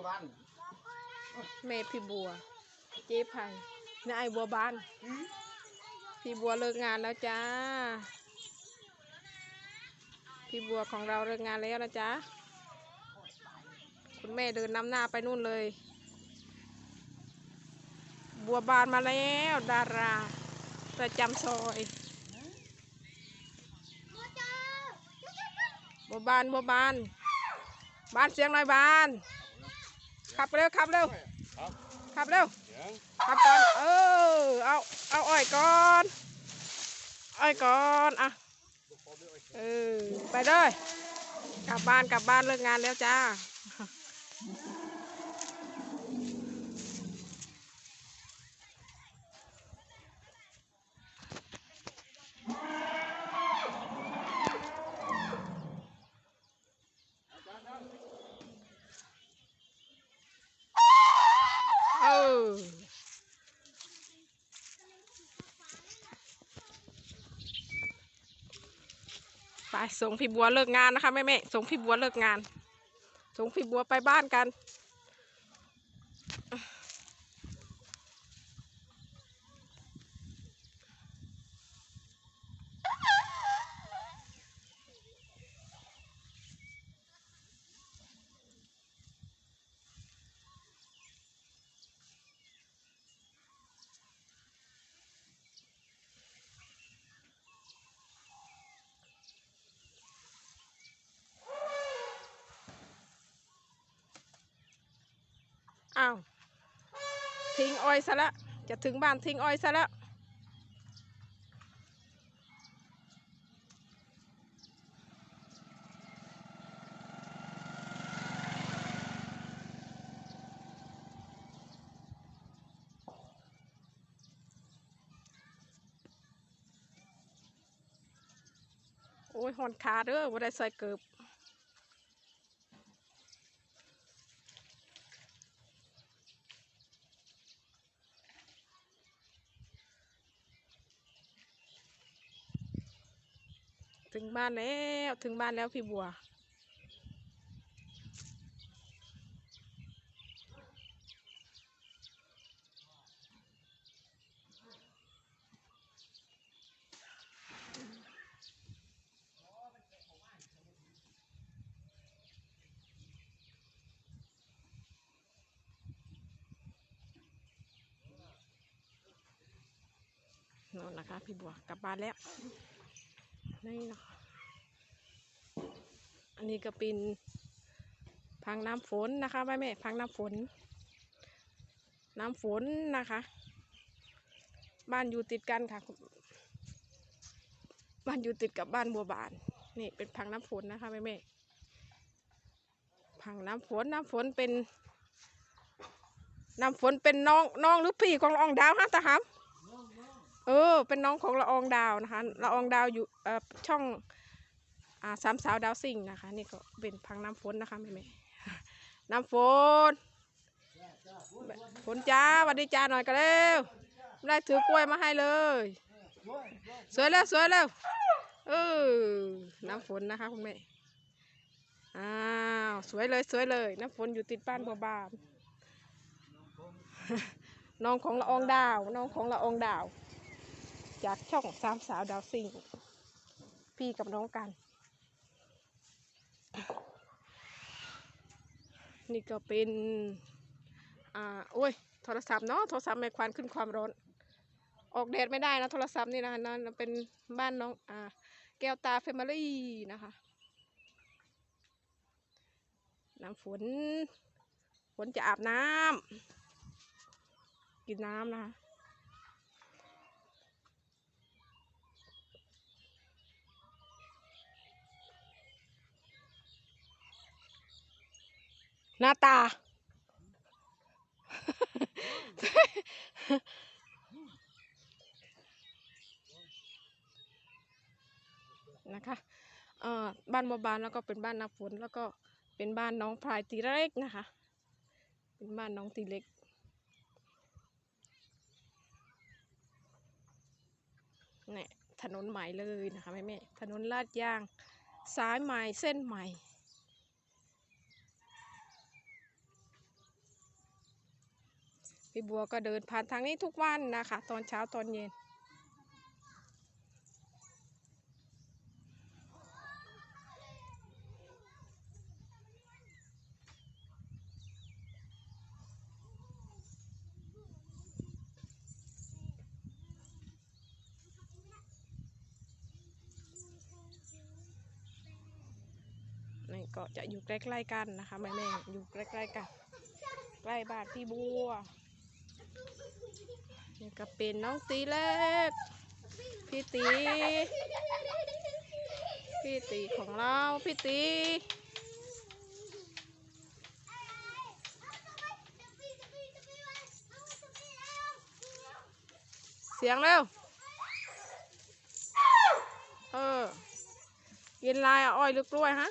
บัวบานแม่พี่บัว เจ๊ไผ่นายบัวบาน พี่บัวเลิกงานแล้วจ้า พี่บัวของเราเลิกงานแล้วนะจ๊ะ คุณแม่เดินนำหน้าไปนู่นเลย บัวบานมาแล้ว ดาราประจำซอยบัวบานบัวบาน บานเสียงหน่อยบาน ขับเร็วขับเร็วครับขับเร็วเสียงขับก่อน เออ เอา เอาอ้อยก่อน อ้อยก่อน อะ เออ ไปเลย กลับบ้านกลับบ้านเลิกงานแล้วจ้า เออ ไป ส่งพี่บัวเลิกงานนะคะแม่แม่ส่งพี่บัวเลิกงาน ส่งพี่บัวไปบ้านกัน อ้อยซะล้วจะถึงบ้านทิ้งอ้อยซะล้วโอ้ยหอนขาเด้อบ่ได้ใส่เกือบ ถึงบ้านแล้วถึงบ้านแล้วพี่บัวนั่นนะคะพี่บัวกลับบ้านแล้ว นี่นะคะอันนี้ก็เป็นพังน้ำฝนนะคะแม่แม่พังน้ำฝน น้ำฝนนะคะ บ้านอยู่ติดกันค่ะ บ้านอยู่ติดกับบ้านบัวบาน นี่เป็นพังน้ำฝนนะคะแม่แม่พังน้ำฝนน้ำฝนเป็นน้ำฝนเป็นน้องน้องหรือพี่ของอองดาวฮะตาหาม เออ เป็นน้องของละอองดาวนะคะละอองดาวอยู่เอ่อช่องอ่าสามสาวดาวซิ่งนะคะ นี่ก็เป็นพังน้ำฝนนะคะแม่แม่น้ำฝนฝนจ้าสวัสดีจ้าหน่อยกันเร็วไม่ได้ถือกล้วยมาให้เลย สวยแล้วสวยแล้วเออน้ำฝนนะคะคุณแม่อ้าวสวยเลยสวยเลยน้ำฝนอยู่ติดบ้านบัวบานน้องของละอองดาว น้องของละอองดาว จากช่องสามสาวดาวซิงพี่กับน้องกัน นี่ก็เป็น อ่า โอ้ย โทรศัพท์เนาะ โทรศัพท์แม่ควันขึ้นความร้อน ออกแดดไม่ได้นะ โทรศัพท์นี่นะคะนั่นเป็นบ้านน้อง อ่า แก้วตาเฟมิลี่นะคะ น้ำฝน ฝนจะอาบน้ำกินน้ำนะคะ หน้าตา นะคะเอ่อบ้านบัวบานแล้วก็เป็นบ้านนาฝนแล้วก็เป็นบ้านน้องพลายตีเล็กนะคะ เป็นบ้านน้องตีเล็กเนี่ยถนนใหม่เลยนะคะแม่แม่ถนนลาดยาง สายใหม่เส้นใหม่ พี่บัวก็เดินผ่านทางนี้ทุกวันนะคะ ตอนเช้าตอนเย็น นี่ก็จะอยู่ใกล้ๆกันนะคะแม่แม่อยู่ใกล้ๆกัน ใกล้บ้านพี่บัว นี่ก็เป็นน้องตีเล็กพี่ตี พี่ตีของเรา พี่ตี เสียงเร็ว เออกินลายอะอ้อยหรือกล้วยฮะ